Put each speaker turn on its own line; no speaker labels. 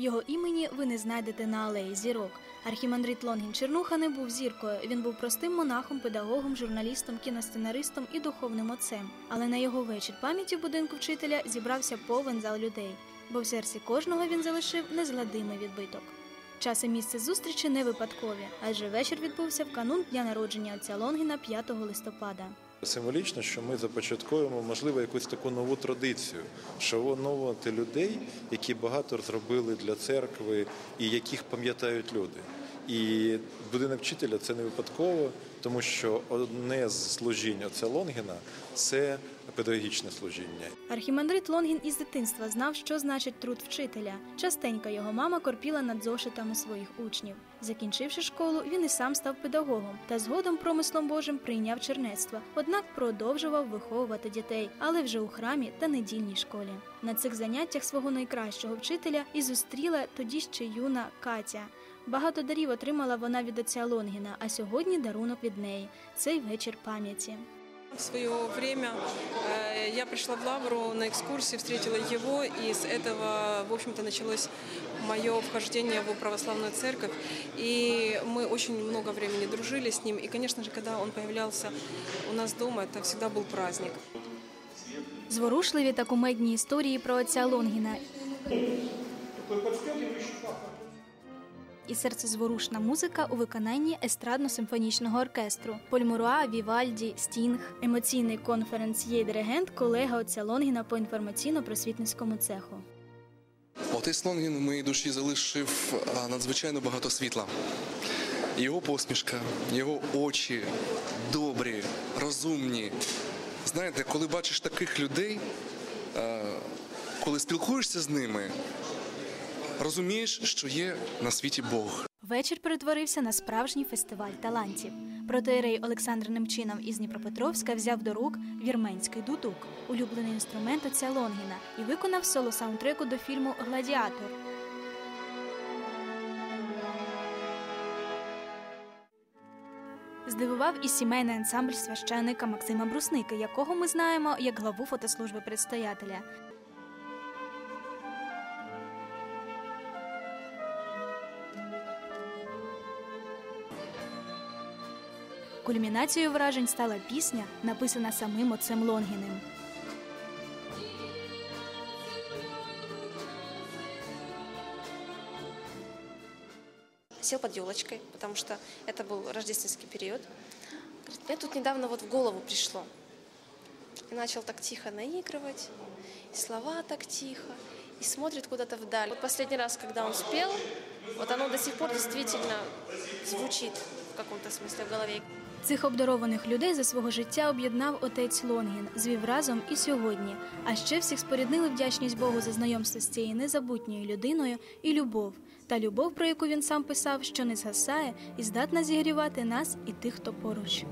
Його імені ви не знайдете на алеї зірок. Архімандрит Лонгін Чернуха не був зіркою. Він був простим монахом, педагогом, журналістом, кіносценаристом і духовним отцем. Але на його вечір пам'яті будинку вчителя зібрався повен зал людей, бо в серці кожного він залишив незгладимий відбиток. Час і місце зустрічі не випадкові, адже вечір відбувся в канун дня народження отця Лонгіна 5 листопада.
Символічно, що ми започаткуємо, можливо, якусь таку нову традицію, шановувати людей, які багато зробили для церкви і яких пам'ятають люди. І будинок вчителя це не випадково, тому що одне з служінь отця Лонгіна це педагогічне служіння.
Архімандрит Лонгін із дитинства знав, що значить труд вчителя. Частенько його мама корпіла над зошитами своїх учнів. Закінчивши школу, він і сам став педагогом та згодом промислом Божим прийняв чернецтво, однак продовжував виховувати дітей, але вже у храмі та недільній школі. На цих заняттях свого найкращого вчителя і зустріла тоді ще юна Катя. Багато дарів отримала вона від отця Лонгіна, а сьогодні дарунок від неї цей вечір пам'яті.
В свое время э, я пришла в Лавру на экскурсию, встретила его, и с этого, в общем-то, началось мое вхождение в православную церковь. И мы очень много времени дружили с ним. И, конечно же, когда он появлялся у нас дома, это всегда был праздник.
Зворушливі та кумедні історії про отця Лонгіна. І серцезворушна музика у виконанні естрадно-симфонічного оркестру Польмуруа, Вівальді, Стінг, емоційний конференціє диригент, колега отця Лонгіна по інформаційно-просвітницькому цеху.
Отець Лонгін у моїй душі залишив надзвичайно багато світла. Його посмішка, його очі добрі, розумні. Знаєте, коли бачиш таких людей, коли спілкуєшся з ними, розумієш, що є на світі Бог.
Вечір перетворився на справжній фестиваль талантів. Протеєрей Олександр Немчинов із Дніпропетровська взяв до рук вірменський дудук, улюблений інструмент отця Лонгіна, і виконав соло саундтреку до фільму Гладіатор. Здивував і сімейний ансамбль священника Максима Брусники, якого ми знаємо як главу фотослужби предстоятеля. Кульмінацією вражень стала пісня, написана самим отцем Лонгіним.
Сел под елочкой, потому что это был рождественский период. Говорит, мне тут недавно вот в голову пришло. И начал так тихо наигрывать, и слова так тихо, и смотрит куда-то вдаль. Вот последний раз, когда он спел, вот оно до сих пор действительно звучит в Каком-то смысле в голове.
Цих обдарованих людей за свого життя об'єднав отець Лонгін, звів разом і сьогодні. А ще всіх споріднили вдячність Богу за знайомство з цією незабутньою людиною і любов. Та любов, про яку він сам писав, що не згасає і здатна зігрівати нас і тих, хто поруч.